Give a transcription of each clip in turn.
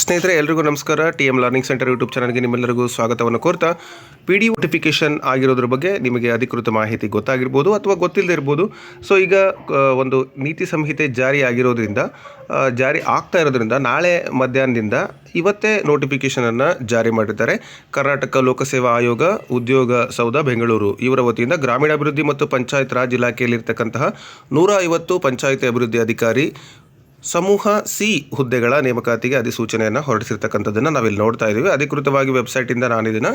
ಸ್ನೇಹಿತರೆ, ಎಲ್ರಿಗೂ ನಮಸ್ಕಾರ. T M learning centre YouTube ಚಾನಲ್ಗೆ ನಿಮ್ಮೆಲ್ಲರಿಗೂ ಸ್ವಾಗತವನ್ನು ಕೋರ್ತಾ ಪಿ ಡಿ ನೋಟಿಫಿಕೇಶನ್ ಆಗಿರೋದ್ರ ಬಗ್ಗೆ ನಿಮಗೆ ಅಧಿಕೃತ ಮಾಹಿತಿ ಗೊತ್ತಾಗಿರ್ಬೋದು ಅಥವಾ ಗೊತ್ತಿಲ್ಲದೆ ಇರ್ಬೋದು. ಸೊ ಈಗ ಒಂದು ನೀತಿ ಸಂಹಿತೆ ಜಾರಿ ಆಗಿರೋದ್ರಿಂದ ಜಾರಿ ಆಗ್ತಾ ಇರೋದ್ರಿಂದ, ನಾಳೆ ಮಧ್ಯಾಹ್ನದಿಂದ ಇವತ್ತೇ ನೋಟಿಫಿಕೇಷನನ್ನು ಜಾರಿ ಮಾಡಿದ್ದಾರೆ. ಕರ್ನಾಟಕ ಲೋಕಸೇವಾ ಆಯೋಗ, ಉದ್ಯೋಗ ಸೌಧ, ಬೆಂಗಳೂರು ಇವರ ವತಿಯಿಂದ ಗ್ರಾಮೀಣಾಭಿವೃದ್ಧಿ ಮತ್ತು ಪಂಚಾಯತ್ ರಾಜ್ ಇಲಾಖೆಯಲ್ಲಿರ್ತಕ್ಕಂತಹ ನೂರ ಐವತ್ತು ಪಂಚಾಯತ್ ಅಭಿವೃದ್ಧಿ ಅಧಿಕಾರಿ ಸಮೂಹ ಸಿ ಹುದ್ದೆಗಳ ನೇಮಕಾತಿಗೆ ಅಧಿಸೂಚನೆಯನ್ನು ಹೊರಡಿಸಿರ್ತಕ್ಕಂಥದ್ದನ್ನು ನಾವಿಲ್ಲಿ ನೋಡ್ತಾ ಇದ್ದೀವಿ ಅಧಿಕೃತವಾಗಿ ವೆಬ್ಸೈಟಿಂದ ನಾನು ಇದನ್ನು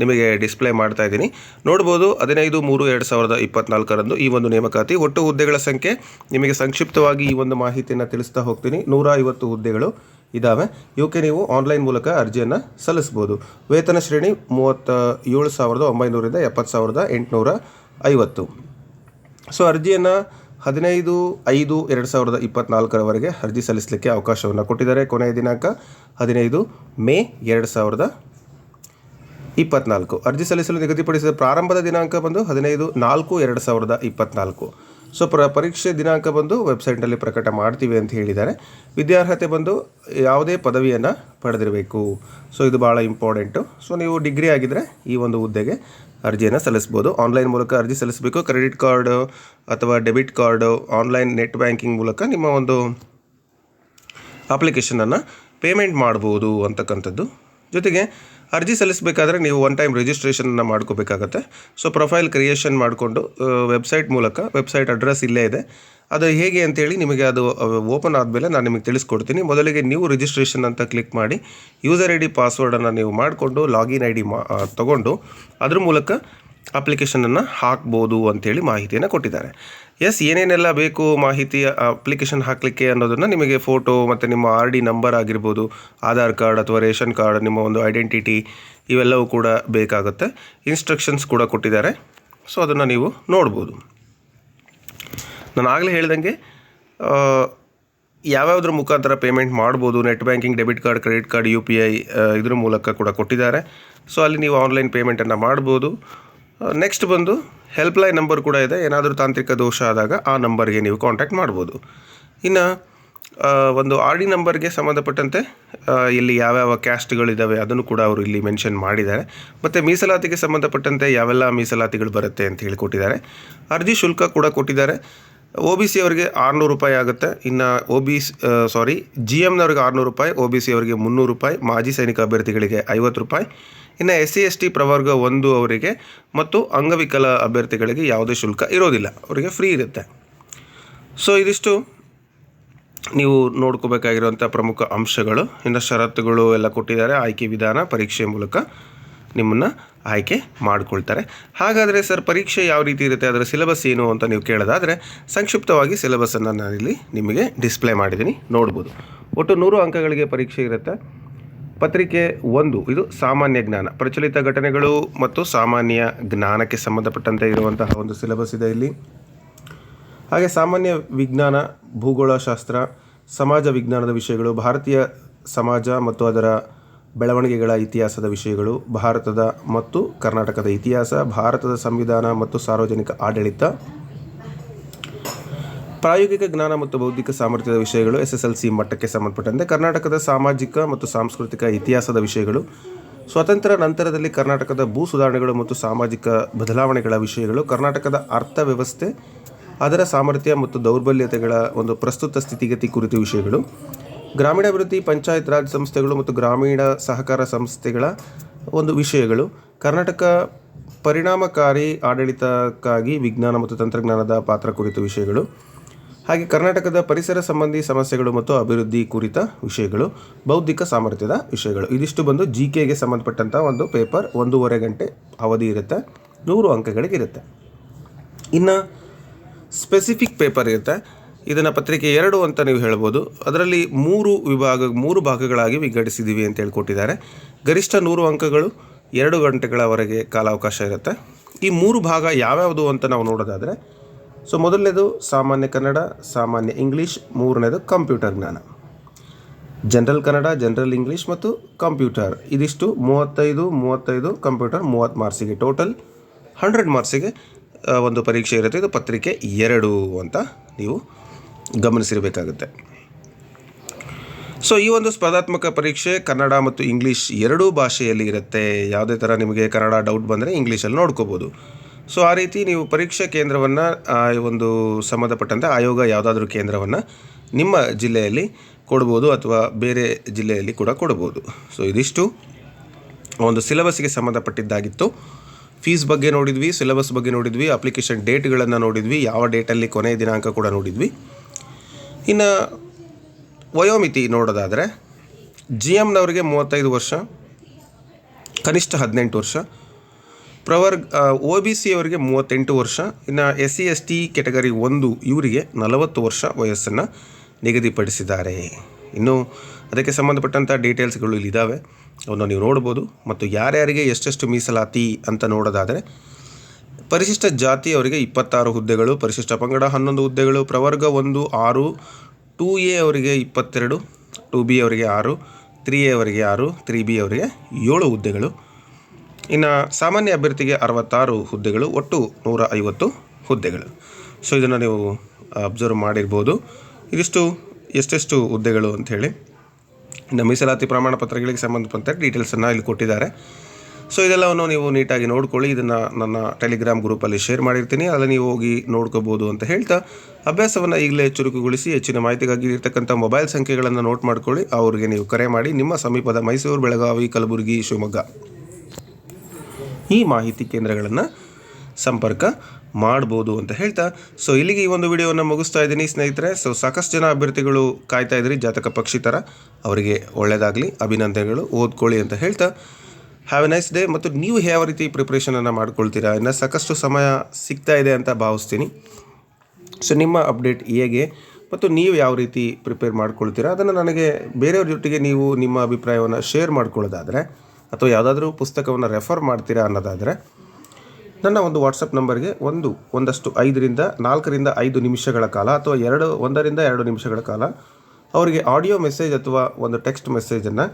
ನಿಮಗೆ ಡಿಸ್ಪ್ಲೇ ಮಾಡ್ತಾ ಇದ್ದೀನಿ. ನೋಡ್ಬೋದು, ಹದಿನೈದು, ಮೂರು, ಎರಡು ಸಾವಿರದ ಇಪ್ಪತ್ನಾಲ್ಕರಂದು ಈ ಒಂದು ನೇಮಕಾತಿ. ಒಟ್ಟು ಹುದ್ದೆಗಳ ಸಂಖ್ಯೆ, ನಿಮಗೆ ಸಂಕ್ಷಿಪ್ತವಾಗಿ ಈ ಒಂದು ಮಾಹಿತಿಯನ್ನು ತಿಳಿಸ್ತಾ ಹೋಗ್ತೀನಿ. ನೂರ ಐವತ್ತು ಹುದ್ದೆಗಳು ಇದ್ದಾವೆ ಇವಕ್ಕೆ ನೀವು ಆನ್ಲೈನ್ ಮೂಲಕ ಅರ್ಜಿಯನ್ನು ಸಲ್ಲಿಸ್ಬೋದು. ವೇತನ ಶ್ರೇಣಿ ಮೂವತ್ತ ಏಳು ಸಾವಿರದ ಒಂಬೈನೂರಿಂದ ಎಪ್ಪತ್ತು ಸಾವಿರದ ಎಂಟುನೂರ ಐವತ್ತು. ಸೊ ಅರ್ಜಿಯನ್ನು ಹದಿನೈದು, ಐದು, ಎರಡು ಸಾವಿರದ ಇಪ್ಪತ್ನಾಲ್ಕರವರೆಗೆ ಅರ್ಜಿ ಸಲ್ಲಿಸಲಿಕ್ಕೆ ಅವಕಾಶವನ್ನು ಕೊಟ್ಟಿದ್ದಾರೆ. ಕೊನೆಯ ದಿನಾಂಕ ಹದಿನೈದು, ಮೇ ಎರಡು ಸಾವಿರದ ಇಪ್ಪತ್ನಾಲ್ಕು. ಅರ್ಜಿ ಸಲ್ಲಿಸಲು ನಿಗದಿಪಡಿಸಿದ ಪ್ರಾರಂಭದ ದಿನಾಂಕ ಬಂದು ಹದಿನೈದು, ನಾಲ್ಕು, ಎರಡು ಸಾವಿರದ ಇಪ್ಪತ್ನಾಲ್ಕು. ಸೊ, ಪ್ರ, ಪರೀಕ್ಷೆ ದಿನಾಂಕ ಬಂದು ವೆಬ್ಸೈಟ್ನಲ್ಲಿ ಪ್ರಕಟ ಮಾಡ್ತೀವಿ ಅಂತ ಹೇಳಿದ್ದಾರೆ. ವಿದ್ಯಾರ್ಹತೆ ಬಂದು ಯಾವುದೇ ಪದವಿಯನ್ನು ಪಡೆದಿರಬೇಕು. ಸೊ, ಇದು ಭಾಳ ಇಂಪಾರ್ಟೆಂಟು. ಸೊ, ನೀವು ಡಿಗ್ರಿ ಆಗಿದ್ದರೆ ಈ ಒಂದು ಹುದ್ದೆಗೆ ಅರ್ಜಿಯನ್ನು ಸಲ್ಲಿಸ್ಬೋದು. ಆನ್ಲೈನ್ ಮೂಲಕ ಅರ್ಜಿ ಸಲ್ಲಿಸಬೇಕು. ಕ್ರೆಡಿಟ್ ಕಾರ್ಡು ಅಥವಾ debit card, online net banking ಮೂಲಕ ನಿಮ್ಮ ಒಂದು ಅಪ್ಲಿಕೇಶನನ್ನು ಪೇಮೆಂಟ್ ಮಾಡ್ಬೋದು ಅಂತಕ್ಕಂಥದ್ದು. ಜೊತೆಗೆ ಅರ್ಜಿ ಸಲ್ಲಿಸಬೇಕಾದ್ರೆ ನೀವು ಒನ್ ಟೈಮ್ ರಿಜಿಸ್ಟ್ರೇಷನ್ನ ಮಾಡ್ಕೋಬೇಕಾಗತ್ತೆ. ಸೊ ಪ್ರೊಫೈಲ್ ಕ್ರಿಯೇಷನ್ ಮಾಡಿಕೊಂಡು ವೆಬ್ಸೈಟ್ ಮೂಲಕ ವೆಬ್ಸೈಟ್ ಅಡ್ರೆಸ್ ಇಲ್ಲೇ ಇದೆ. ಅದು ಹೇಗೆ ಅಂತೇಳಿ ನಿಮಗೆ ಅದು ಓಪನ್ ಆದಮೇಲೆ ನಾನು ನಿಮಗೆ ತಿಳಿಸ್ಕೊಡ್ತೀನಿ. ಮೊದಲಿಗೆ ನೀವು ರಿಜಿಸ್ಟ್ರೇಷನ್ ಅಂತ ಕ್ಲಿಕ್ ಮಾಡಿ ಯೂಸರ್ ಐ ಡಿ ಪಾಸ್ವರ್ಡನ್ನು ನೀವು ಮಾಡಿಕೊಂಡು ಲಾಗಿನ್ ಐ ಡಿ ಮಾ ತೊಗೊಂಡು, ಅದ್ರ ಮೂಲಕ ಅಪ್ಲಿಕೇಶನನ್ನು ಹಾಕ್ಬೋದು ಅಂತೇಳಿ ಮಾಹಿತಿಯನ್ನು ಕೊಟ್ಟಿದ್ದಾರೆ. ಎಸ್ ಏನೇನೆಲ್ಲ ಬೇಕು ಮಾಹಿತಿ ಅಪ್ಲಿಕೇಶನ್ ಹಾಕಲಿಕ್ಕೆ ಅನ್ನೋದನ್ನು ನಿಮಗೆ ಫೋಟೋ ಮತ್ತು ನಿಮ್ಮ ಆರ್ ಡಿ ನಂಬರ್ ಆಗಿರ್ಬೋದು ಆಧಾರ್ ಕಾರ್ಡ್ ಅಥವಾ ರೇಷನ್ ಕಾರ್ಡ್ ನಿಮ್ಮ ಒಂದು ಐಡೆಂಟಿಟಿ ಇವೆಲ್ಲವೂ ಕೂಡ ಬೇಕಾಗುತ್ತೆ. ಇನ್ಸ್ಟ್ರಕ್ಷನ್ಸ್ ಕೂಡ ಕೊಟ್ಟಿದ್ದಾರೆ. ಸೊ ಅದನ್ನು ನೀವು ನೋಡ್ಬೋದು. ನಾನು ಆಗಲೇ ಹೇಳ್ದಂಗೆ ಯಾವ್ಯಾವುದ್ರ ಮುಖಾಂತರ ಪೇಮೆಂಟ್ ಮಾಡ್ಬೋದು net banking debit card credit card U P I ಇದ್ರ ಮೂಲಕ ಕೂಡ ಕೊಟ್ಟಿದ್ದಾರೆ. ಸೊ ಅಲ್ಲಿ ನೀವು ಆನ್ಲೈನ್ ಪೇಮೆಂಟನ್ನು ಮಾಡ್ಬೋದು. ನೆಕ್ಸ್ಟ್ ಬಂದು ಹೆಲ್ಪ್ಲೈನ್ ನಂಬರ್ ಕೂಡ ಇದೆ. ಏನಾದರೂ ತಾಂತ್ರಿಕ ದೋಷ ಆದಾಗ ಆ ನಂಬರ್ಗೆ ನೀವು ಕಾಂಟ್ಯಾಕ್ಟ್ ಮಾಡ್ಬೋದು. ಇನ್ನು ಒಂದು ಆರ್ ಡಿ ನಂಬರ್ಗೆ ಸಂಬಂಧಪಟ್ಟಂತೆ ಇಲ್ಲಿ ಯಾವ್ಯಾವ ಕ್ಯಾಸ್ಟ್ಗಳಿದ್ದಾವೆ ಅದನ್ನು ಕೂಡ ಅವರು ಇಲ್ಲಿ ಮೆನ್ಷನ್ ಮಾಡಿದ್ದಾರೆ. ಮತ್ತು ಮೀಸಲಾತಿಗೆ ಸಂಬಂಧಪಟ್ಟಂತೆ ಯಾವೆಲ್ಲ ಮೀಸಲಾತಿಗಳು ಬರುತ್ತೆ ಅಂತ ಹೇಳಿ ಕೊಟ್ಟಿದ್ದಾರೆ ಅರ್ಜಿ ಶುಲ್ಕ ಕೂಡ ಕೊಟ್ಟಿದ್ದಾರೆ. ಒ ಬಿ ಸಿ ಅವರಿಗೆ ಆರುನೂರು ರೂಪಾಯಿ ಆಗುತ್ತೆ. ಇನ್ನು ಒ ಬಿ ಸಾರಿ ಜಿ ಎಮ್ನವ್ರಿಗೆ ಆರುನೂರು ರೂಪಾಯಿ ಒ ಬಿ ಸಿ ಅವರಿಗೆ ಮುನ್ನೂರು ರೂಪಾಯಿ, ಮಾಜಿ ಸೈನಿಕ ಅಭ್ಯರ್ಥಿಗಳಿಗೆ ಐವತ್ತು ರೂಪಾಯಿ. ಇನ್ನು ಎಸ್ ಸಿ ಎಸ್ ಟಿ ಪ್ರವರ್ಗ ಒಂದು ಅವರಿಗೆ ಮತ್ತು ಅಂಗವಿಕಲ ಅಭ್ಯರ್ಥಿಗಳಿಗೆ ಯಾವುದೇ ಶುಲ್ಕ ಇರೋದಿಲ್ಲ. ಅವರಿಗೆ ಫ್ರೀ ಇರುತ್ತೆ. ಸೊ ಇದಿಷ್ಟು ನೀವು ನೋಡ್ಕೋಬೇಕಾಗಿರುವಂಥ ಪ್ರಮುಖ ಅಂಶಗಳು. ಇನ್ನು ಷರತ್ತುಗಳು ಎಲ್ಲ ಕೊಟ್ಟಿದ್ದಾರೆ. ಆಯ್ಕೆ ವಿಧಾನ, ಪರೀಕ್ಷೆ ಮೂಲಕ. ನಿಮ್ಮನ್ನು ಆಯ್ಕೆ ಮಾಡಿಕೊಳ್ತಾರೆ. ಹಾಗಾದರೆ ಸರ್, ಪರೀಕ್ಷೆ ಯಾವ ರೀತಿ ಇರುತ್ತೆ? ಅದರ ಸಿಲೆಬಸ್ ಏನು ಅಂತ ನೀವು ಕೇಳೋದಾದರೆ, ಸಂಕ್ಷಿಪ್ತವಾಗಿ ಸಿಲೆಬಸ್ಸನ್ನು ನಾನಿಲ್ಲಿ ನಿಮಗೆ ಡಿಸ್ಪ್ಲೇ ಮಾಡಿದ್ದೀನಿ, ನೋಡ್ಬೋದು. ಒಟ್ಟು ನೂರು ಅಂಕಗಳಿಗೆ ಪರೀಕ್ಷೆ ಇರುತ್ತೆ. ಪತ್ರಿಕೆ ಒಂದು, ಇದು ಸಾಮಾನ್ಯ ಜ್ಞಾನ. ಪ್ರಚಲಿತ ಘಟನೆಗಳು ಮತ್ತು ಸಾಮಾನ್ಯ ಜ್ಞಾನಕ್ಕೆ ಸಂಬಂಧಪಟ್ಟಂತೆ ಇರುವಂತಹ ಒಂದು ಸಿಲೆಬಸ್ ಇದೆ ಇಲ್ಲಿ. ಹಾಗೆ ಸಾಮಾನ್ಯ ವಿಜ್ಞಾನ, ಭೂಗೋಳಶಾಸ್ತ್ರ, ಸಮಾಜ ವಿಜ್ಞಾನದ ವಿಷಯಗಳು, ಭಾರತೀಯ ಸಮಾಜ ಮತ್ತು ಅದರ ಬೆಳವಣಿಗೆಗಳ ಇತಿಹಾಸದ ವಿಷಯಗಳು, ಭಾರತದ ಮತ್ತು ಕರ್ನಾಟಕದ ಇತಿಹಾಸ, ಭಾರತದ ಸಂವಿಧಾನ ಮತ್ತು ಸಾರ್ವಜನಿಕ ಆಡಳಿತ, ಪ್ರಾಯೋಗಿಕ ಜ್ಞಾನ ಮತ್ತು ಬೌದ್ಧಿಕ ಸಾಮರ್ಥ್ಯದ ವಿಷಯಗಳು ಎಸ್ ಎಸ್ ಎಲ್ ಸಿ ಮಟ್ಟಕ್ಕೆ ಸಂಬಂಧಪಟ್ಟಂತೆ ಕರ್ನಾಟಕದ ಸಾಮಾಜಿಕ ಮತ್ತು ಸಾಂಸ್ಕೃತಿಕ ಇತಿಹಾಸದ ವಿಷಯಗಳು ಸ್ವತಂತ್ರ ನಂತರದಲ್ಲಿ ಕರ್ನಾಟಕದ ಭೂ ಸುಧಾರಣೆಗಳು ಮತ್ತು ಸಾಮಾಜಿಕ ಬದಲಾವಣೆಗಳ ವಿಷಯಗಳು, ಕರ್ನಾಟಕದ ಅರ್ಥವ್ಯವಸ್ಥೆ, ಅದರ ಸಾಮರ್ಥ್ಯ ಮತ್ತು ದೌರ್ಬಲ್ಯತೆಗಳ ಒಂದು ಪ್ರಸ್ತುತ ಸ್ಥಿತಿಗತಿ ಕುರಿತು ವಿಷಯಗಳು. ಗ್ರಾಮೀಣಾಭಿವೃದ್ಧಿ, ಪಂಚಾಯತ್ ರಾಜ್ ಸಂಸ್ಥೆಗಳು ಮತ್ತು ಗ್ರಾಮೀಣ ಸಹಕಾರ ಸಂಸ್ಥೆಗಳ ಒಂದು ವಿಷಯಗಳು. ಕರ್ನಾಟಕ ಪರಿಣಾಮಕಾರಿ ಆಡಳಿತಕ್ಕಾಗಿ ವಿಜ್ಞಾನ ಮತ್ತು ತಂತ್ರಜ್ಞಾನದ ಪಾತ್ರ ಕುರಿತ ವಿಷಯಗಳು. ಹಾಗೆ ಕರ್ನಾಟಕದ ಪರಿಸರ ಸಂಬಂಧಿ ಸಮಸ್ಯೆಗಳು ಮತ್ತು ಅಭಿವೃದ್ಧಿ ಕುರಿತ ವಿಷಯಗಳು. ಬೌದ್ಧಿಕ ಸಾಮರ್ಥ್ಯದ ವಿಷಯಗಳು. ಇದಿಷ್ಟು ಬಂದು ಜಿ ಕೆಗೆ ಸಂಬಂಧಪಟ್ಟಂಥ ಒಂದು ಪೇಪರ್ ಒಂದೂವರೆ ಗಂಟೆ ಅವಧಿ ಇರುತ್ತೆ. ನೂರು ಅಂಕಗಳಿಗಿರುತ್ತೆ. ಇನ್ನು ಸ್ಪೆಸಿಫಿಕ್ ಪೇಪರ್ ಇರುತ್ತೆ. ಇದನ್ನು ಪತ್ರಿಕೆ ಎರಡು ಅಂತ ನೀವು ಹೇಳ್ಬೋದು. ಅದರಲ್ಲಿ ಮೂರು ವಿಭಾಗ, ಮೂರು ಭಾಗಗಳಾಗಿ ವಿಂಗಡಿಸಿದ್ದೀವಿ ಅಂತ ಹೇಳ್ಕೊಟ್ಟಿದ್ದಾರೆ. ಗರಿಷ್ಠ ನೂರು ಅಂಕಗಳು ಎರಡು ಗಂಟೆಗಳವರೆಗೆ ಕಾಲಾವಕಾಶ ಇರುತ್ತೆ. ಈ ಮೂರು ಭಾಗ ಯಾವ್ಯಾವುದು ಅಂತ ನಾವು ನೋಡೋದಾದರೆ, ಸೊ ಮೊದಲನೇದು ಸಾಮಾನ್ಯ ಕನ್ನಡ, ಸಾಮಾನ್ಯ ಇಂಗ್ಲೀಷ್, ಮೂರನೇದು ಕಂಪ್ಯೂಟರ್ ಜ್ಞಾನ. ಜನರಲ್ ಕನ್ನಡ, ಜನರಲ್ ಇಂಗ್ಲೀಷ್ ಮತ್ತು ಕಂಪ್ಯೂಟರ್. ಇದಿಷ್ಟು ಮೂವತ್ತೈದು ಮೂವತ್ತೈದು, ಕಂಪ್ಯೂಟರ್ ಮೂವತ್ತು ಮಾರ್ಕ್ಸಿಗೆ ಟೋಟಲ್, ಹಂಡ್ರೆಡ್ ಮಾರ್ಕ್ಸಿಗೆ ಒಂದು ಪರೀಕ್ಷೆ ಇರುತ್ತೆ. ಇದು ಪತ್ರಿಕೆ ಎರಡು ಅಂತ ನೀವು ಗಮನಿಸಿರಬೇಕಾಗುತ್ತೆ. ಸೊ ಈ ಒಂದು ಸ್ಪರ್ಧಾತ್ಮಕ ಪರೀಕ್ಷೆ ಕನ್ನಡ ಮತ್ತು ಇಂಗ್ಲೀಷ್ ಎರಡೂ ಭಾಷೆಯಲ್ಲಿ ಇರುತ್ತೆ. ಯಾವುದೇ ಥರ ನಿಮಗೆ ಕನ್ನಡ ಡೌಟ್ ಬಂದರೆ ಇಂಗ್ಲೀಷಲ್ಲಿ ನೋಡ್ಕೋಬೋದು. ಸೊ ಆ ರೀತಿ ನೀವು ಪರೀಕ್ಷಾ ಕೇಂದ್ರವನ್ನು, ಆ ಒಂದು ಸಂಬಂಧಪಟ್ಟಂತೆ ಆಯೋಗ ಯಾವುದಾದ್ರೂ ಕೇಂದ್ರವನ್ನು ನಿಮ್ಮ ಜಿಲ್ಲೆಯಲ್ಲಿ ಕೊಡ್ಬೋದು ಅಥವಾ ಬೇರೆ ಜಿಲ್ಲೆಯಲ್ಲಿ ಕೂಡ ಕೊಡ್ಬೋದು. ಸೊ ಇದಿಷ್ಟು. ಒಂದು ಸಿಲೆಬಸ್ಗೆ ಸಂಬಂಧಪಟ್ಟಿದ್ದಾಗಿತ್ತು. ಫೀಸ್ ಬಗ್ಗೆ ನೋಡಿದ್ವಿ, ಸಿಲೆಬಸ್ ಬಗ್ಗೆ ನೋಡಿದ್ವಿ, ಅಪ್ಲಿಕೇಶನ್ ಡೇಟ್ಗಳನ್ನು ನೋಡಿದ್ವಿ, ಯಾವ ಡೇಟಲ್ಲಿ ಕೊನೆಯ ದಿನಾಂಕ ಕೂಡ ನೋಡಿದ್ವಿ. ಇನ್ನು ವಯೋಮಿತಿ ನೋಡೋದಾದರೆ ಜಿ ಎಮ್ನವರಿಗೆ ಮೂವತ್ತೈದು ವರ್ಷ, ಕನಿಷ್ಠ ಹದಿನೆಂಟು ವರ್ಷ ಪ್ರವರ್ಗ ಒ ಬಿ ಸಿ ಅವರಿಗೆ ಮೂವತ್ತೆಂಟು ವರ್ಷ, ಇನ್ನು S C S T category ಒಂದು ಇವರಿಗೆ ನಲವತ್ತು ವರ್ಷ ವಯಸ್ಸನ್ನು ನಿಗದಿಪಡಿಸಿದ್ದಾರೆ. ಇನ್ನು ಅದಕ್ಕೆ ಸಂಬಂಧಪಟ್ಟಂಥ ಡೀಟೇಲ್ಸ್ಗಳು ಇಲ್ಲಿದ್ದಾವೆ ಅವನ್ನು ನೀವು ನೋಡ್ಬೋದು. ಮತ್ತು ಯಾರ್ಯಾರಿಗೆ ಎಷ್ಟೆಷ್ಟು ಮೀಸಲಾತಿ ಅಂತ ನೋಡೋದಾದರೆ ಪರಿಶಿಷ್ಟ ಜಾತಿ ಅವರಿಗೆ ಇಪ್ಪತ್ತಾರು ಹುದ್ದೆಗಳು, ಪರಿಶಿಷ್ಟ ಪಂಗಡ ಹನ್ನೊಂದು ಹುದ್ದೆಗಳು, ಪ್ರವರ್ಗ ಒಂದು ಆರು, ಟೂ ಎ ಅವರಿಗೆ ಇಪ್ಪತ್ತೆರಡು, ಟೂ ಬಿ ಅವರಿಗೆ ಆರು, ತ್ರೀ ಎ ಅವರಿಗೆ ಆರು, ತ್ರೀ ಬಿ ಅವರಿಗೆ ಏಳು ಹುದ್ದೆಗಳು. ಇನ್ನು ಸಾಮಾನ್ಯ ಅಭ್ಯರ್ಥಿಗೆ ಅರವತ್ತಾರು ಹುದ್ದೆಗಳು, ಒಟ್ಟು ನೂರ ಐವತ್ತು ಹುದ್ದೆಗಳು. ಸೊ ಇದನ್ನು ನೀವು ಅಬ್ಸರ್ವ್ ಮಾಡಿರ್ಬೋದು. ಇದಿಷ್ಟು, ಎಷ್ಟೆಷ್ಟು ಹುದ್ದೆಗಳು ಅಂಥೇಳಿ ಇನ್ನು ಮೀಸಲಾತಿ ಪ್ರಮಾಣ ಪತ್ರಗಳಿಗೆ ಸಂಬಂಧಪಟ್ಟ ಡೀಟೇಲ್ಸನ್ನು ಇಲ್ಲಿ ಕೊಟ್ಟಿದ್ದಾರೆ. ಸೊ ಇದೆಲ್ಲವನ್ನು ನೀವು ನೀಟಾಗಿ ನೋಡ್ಕೊಳ್ಳಿ. ಇದನ್ನು ನನ್ನ ಟೆಲಿಗ್ರಾಮ್ ಗ್ರೂಪಲ್ಲಿ ಶೇರ್ ಮಾಡಿರ್ತೀನಿ. ಅಲ್ಲಿ ನೀವು ಹೋಗಿ ನೋಡ್ಕೋಬೋದು ಅಂತ ಹೇಳ್ತಾ, ಅಭ್ಯಾಸವನ್ನು ಈಗಲೇ ಚುರುಕುಗೊಳಿಸಿ ಹೆಚ್ಚಿನ ಮಾಹಿತಿಗಾಗಿ ಇರ್ತಕ್ಕಂಥ ಮೊಬೈಲ್ ಸಂಖ್ಯೆಗಳನ್ನು ನೋಟ್ ಮಾಡ್ಕೊಳ್ಳಿ. ಅವರಿಗೆ ನೀವು ಕರೆ ಮಾಡಿ. ನಿಮ್ಮ ಸಮೀಪದ ಮೈಸೂರು, ಬೆಳಗಾವಿ, ಕಲಬುರಗಿ, ಶಿವಮೊಗ್ಗ. ಈ ಮಾಹಿತಿ ಕೇಂದ್ರಗಳನ್ನು ಸಂಪರ್ಕ ಮಾಡ್ಬೋದು ಅಂತ ಹೇಳ್ತಾ ಸೊ ಇಲ್ಲಿಗೆ ಈ ಒಂದು ವಿಡಿಯೋವನ್ನು ಮುಗಿಸ್ತಾ ಇದ್ದೀನಿ ಸ್ನೇಹಿತರೆ. ಸೊ ಸಾಕಷ್ಟು ಜನ ಅಭ್ಯರ್ಥಿಗಳು ಕಾಯ್ತಾ ಇದ್ರಿ, ಜಾತಕ ಪಕ್ಷಿ ಥರ ಅವರಿಗೆ ಒಳ್ಳೆಯದಾಗಲಿ ಅಭಿನಂದನೆಗಳು. ಓದ್ಕೊಳ್ಳಿ ಅಂತ ಹೇಳ್ತಾ ಹ್ಯಾವ್ ಎ ನೈಸ್ ಡೇ ಮತ್ತು ನೀವು ಯಾವ ರೀತಿ ಪ್ರಿಪ್ರೇಷನನ್ನು ಮಾಡ್ಕೊಳ್ತೀರಾ ಇನ್ನು ಸಾಕಷ್ಟು ಸಮಯ ಸಿಗ್ತಾ ಇದೆ ಅಂತ ಭಾವಿಸ್ತೀನಿ. ಸೊ ನಿಮ್ಮ ಅಪ್ಡೇಟ್ ಹೇಗೆ ಮತ್ತು ನೀವು ಯಾವ ರೀತಿ ಪ್ರಿಪೇರ್ ಮಾಡ್ಕೊಳ್ತೀರಾ ಅದನ್ನು ನನಗೆ ಬೇರೆಯವ್ರ ಜೊತೆಗೆ ನೀವು ನಿಮ್ಮ ಅಭಿಪ್ರಾಯವನ್ನು ಶೇರ್ ಮಾಡ್ಕೊಳ್ಳೋದಾದರೆ ಅಥವಾ ಯಾವುದಾದ್ರೂ ಪುಸ್ತಕವನ್ನು ರೆಫರ್ ಮಾಡ್ತೀರಾ ಅನ್ನೋದಾದರೆ ನನ್ನ ಒಂದು ವಾಟ್ಸಪ್ ನಂಬರ್ಗೆ ಒಂದು, ಒಂದಷ್ಟು ಐದರಿಂದ ನಾಲ್ಕರಿಂದ ಐದು ನಿಮಿಷಗಳ ಕಾಲ ಅಥವಾ ಎರಡು, ಒಂದರಿಂದ ಎರಡು ನಿಮಿಷಗಳ ಕಾಲ ಅವರಿಗೆ ಆಡಿಯೋ ಮೆಸೇಜ್ ಅಥವಾ ಒಂದು ಟೆಕ್ಸ್ಟ್ ಮೆಸೇಜನ್ನು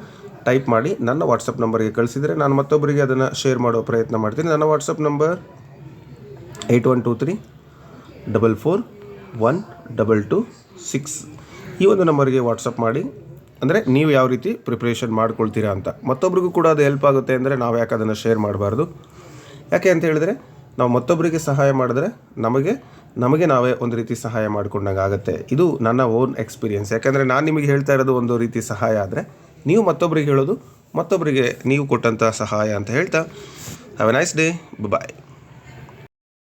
ಟೈಪ್ ಮಾಡಿ ನನ್ನ ವಾಟ್ಸಪ್ ನಂಬರ್ಗೆ ಕಳಿಸಿದರೆ ನಾನು ಮತ್ತೊಬ್ಬರಿಗೆ ಅದನ್ನು ಶೇರ್ ಮಾಡೋ ಪ್ರಯತ್ನ ಮಾಡ್ತೀನಿ. ನನ್ನ WhatsApp number eight one two three double four one double two six. ಈ ಒಂದು ನಂಬರ್ಗೆ ವಾಟ್ಸಪ್ ಮಾಡಿ. ಅಂದರೆ ನೀವು ಯಾವ ರೀತಿ ಪ್ರಿಪ್ರೇಷನ್ ಮಾಡ್ಕೊಳ್ತೀರಾ ಅಂತ. ಮತ್ತೊಬ್ರಿಗೂ ಕೂಡ ಅದು ಹೆಲ್ಪ್ ಆಗುತ್ತೆ ಅಂದರೆ ನಾವು ಯಾಕೆ ಅದನ್ನು ಶೇರ್ ಮಾಡಬಾರ್ದು. ಯಾಕೆ ಅಂತ ಹೇಳಿದ್ರೆ, ನಾವು ಮತ್ತೊಬ್ಬರಿಗೆ ಸಹಾಯ ಮಾಡಿದ್ರೆ ನಮಗೆ ನಮಗೆ ನಾವೇ ಒಂದು ರೀತಿ ಸಹಾಯ ಮಾಡ್ಕೊಂಡಂಗೆ ಆಗುತ್ತೆ ಇದು ನನ್ನ ಓನ್ ಎಕ್ಸ್ಪೀರಿಯನ್ಸ್. ಯಾಕೆಂದರೆ ನಾನು ನಿಮಗೆ ಹೇಳ್ತಾ ಇರೋದು ಒಂದು ರೀತಿ ಸಹಾಯ ಆದರೆ ನೀವು ಮತ್ತೊಬ್ಬರಿಗೆ ಹೇಳೋದು ಮತ್ತೊಬ್ಬರಿಗೆ ನೀವು ಕೊಟ್ಟಂಥ ಸಹಾಯ ಅಂತ ಹೇಳ್ತಾ have a nice day bye